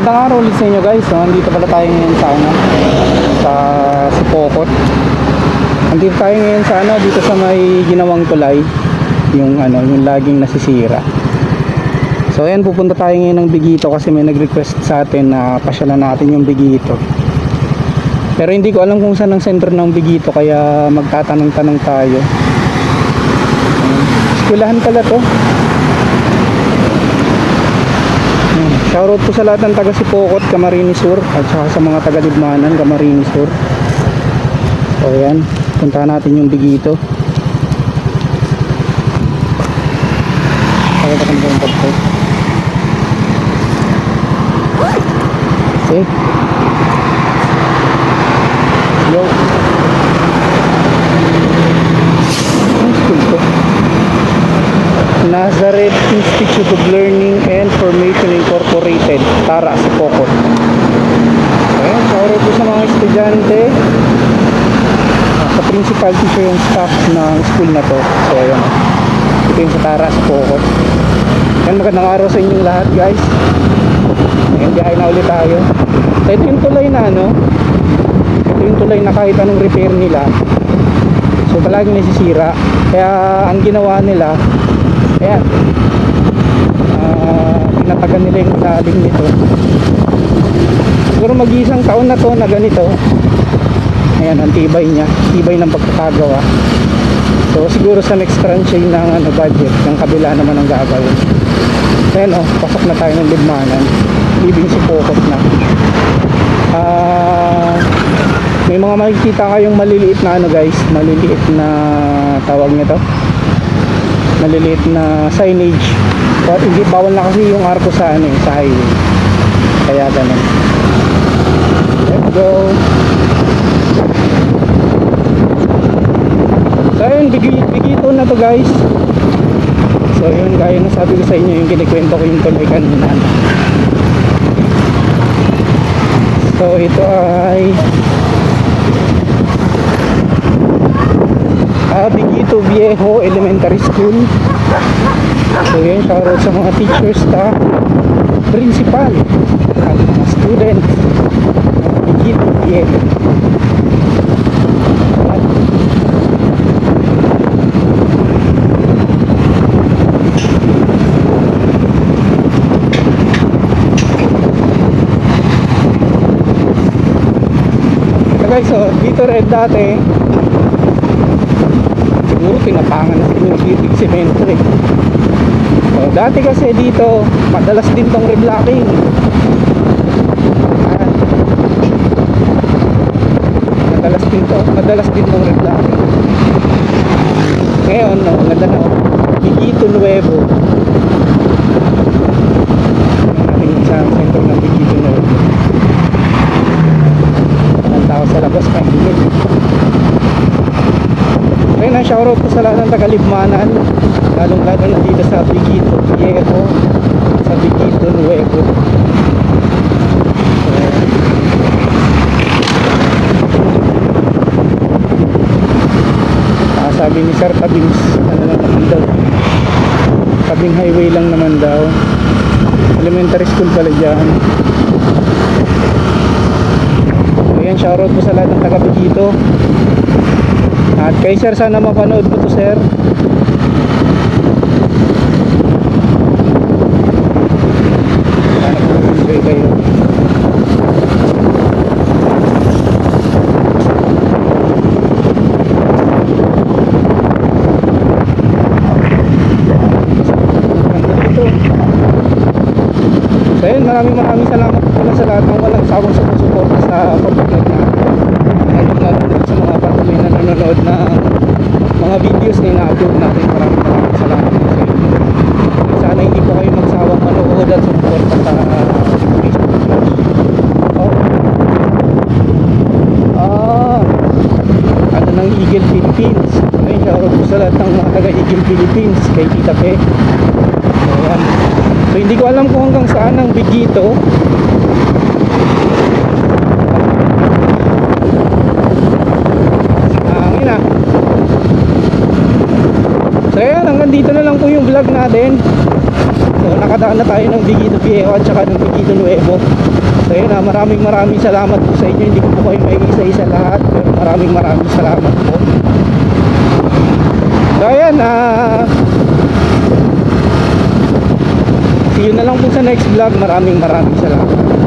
Magandang araw ulit sa inyo guys. So, andito pala tayo ngayon sa ano, sa Sipokot. Andito tayo ngayon sa ano, dito sa may ginawang tulay, yung ano, yung laging nasisira. So ayan, pupunta tayo ngayon ng Bigito kasi may nag-request sa atin na pasyalan natin yung Bigito. Pero hindi ko alam kung saan ang sentro ng Bigito kaya magtatanong-tanong tayo. Ayan. Eskwelahan pala to. Ayan. Shoutout po sa lahat ng taga Sipokot, Camarines Sur at saka sa mga taga Libmanan, Camarines Sur. So ayan, puntahan natin yung Bigito. Pakita ko yung pagkakas. Okay. Ko. Nazareth Institute of Learning and Formation Incorporated. Tara, Sipokot. Ayan, shoutout po sa mga estudyante. Sa principal teacher yung staff ng school na to. So, ayan. Ito yung sa Tara, Sipokot. Ayan, magandang araw sa inyong lahat, guys. Ayan, biyahe na ulit tayo. So, ito yung tulay na, ano? Ito yung tulay na kahit anong repair nila. So, palaging nasisira. Kaya, ang ginawa nila, ayan, pinatagan nila yung lalim nito. Siguro mag-isang taon na to na ganito. Ayan, ang tibay niya. Tibay ng pagkakagawa. So, siguro sa next tranche ng ano, budget, ng kabila naman ang gagawin. Ayan, oh, pasok na tayo ng Libmanan. Living si Pokot na. Ah, may mga makikita kayong maliliit na ano guys, maliliit na tawag nito. Maliliit na signage. But hindi bawal na kasi yung arko sa ano, eh, sa highway. Kaya ganun. Let's go. So bigi, bigito na to guys. So yun, gaya na sabi ko sa inyo, yung kinikwento ko yung tuloy kanina. So ito ay ah, Bigito Viejo Elementary School. Yun, shoutout sa mga teachers, staff, principal, at mga students. Bigito Viejo. So guys, so dito red dati siguro tinapangan na siguro dito yung semento eh. Dati kasi dito madalas din tong reblocking. Madalas din to, madalas din tong reblocking. Ngayon, no, ganda na oh. Bigito Nuevo. Ang sa sentro ng Bigito Nuevo ng tao sa labas pahilig ayun ang shoutout ko sa lahat ng taga-Libmanan lalong lalo na dito sa Bigito. Viejo sa Bigito Nuevo Ah, sabi ni Sir Tabings ano lang naman daw. Tabing highway lang naman daw. Elementary school pala dyan. Ayan, shoutout po sa lahat ng taga Bigito. At kay sir, sana mapanood mo to sir. Sana po enjoy kayo. Ganda dito. So ayun, maraming maraming salamat po sa lahat ng walang sawang sumusuporta sa pag-vlog natin. Lalo lalo din sa mga patuloy na nanonood na mga videos na ina-upload natin. Maraming maraming salamat po sa inyo. Sana hindi po kayo magsawang manood at sumuporta sa Facebook. Oh. Ah, ano ng Eagle Philippines. Ay, shoutout po sa lahat ng mga taga Eagle Philippines kay Tita Pe. So hindi ko alam kung hanggang saan ang bigito. Hangin ah. So yan, hanggang dito na lang po yung vlog natin. So nakadaan na tayo ng Bigito Viejo at saka ng Bigito Nuevo. So yun ah, maraming maraming salamat po sa inyo. Hindi ko po kayo may isa-isa lahat. Pero maraming maraming salamat po. So ayan ah... See you na lang po sa next vlog. Maraming maraming salamat.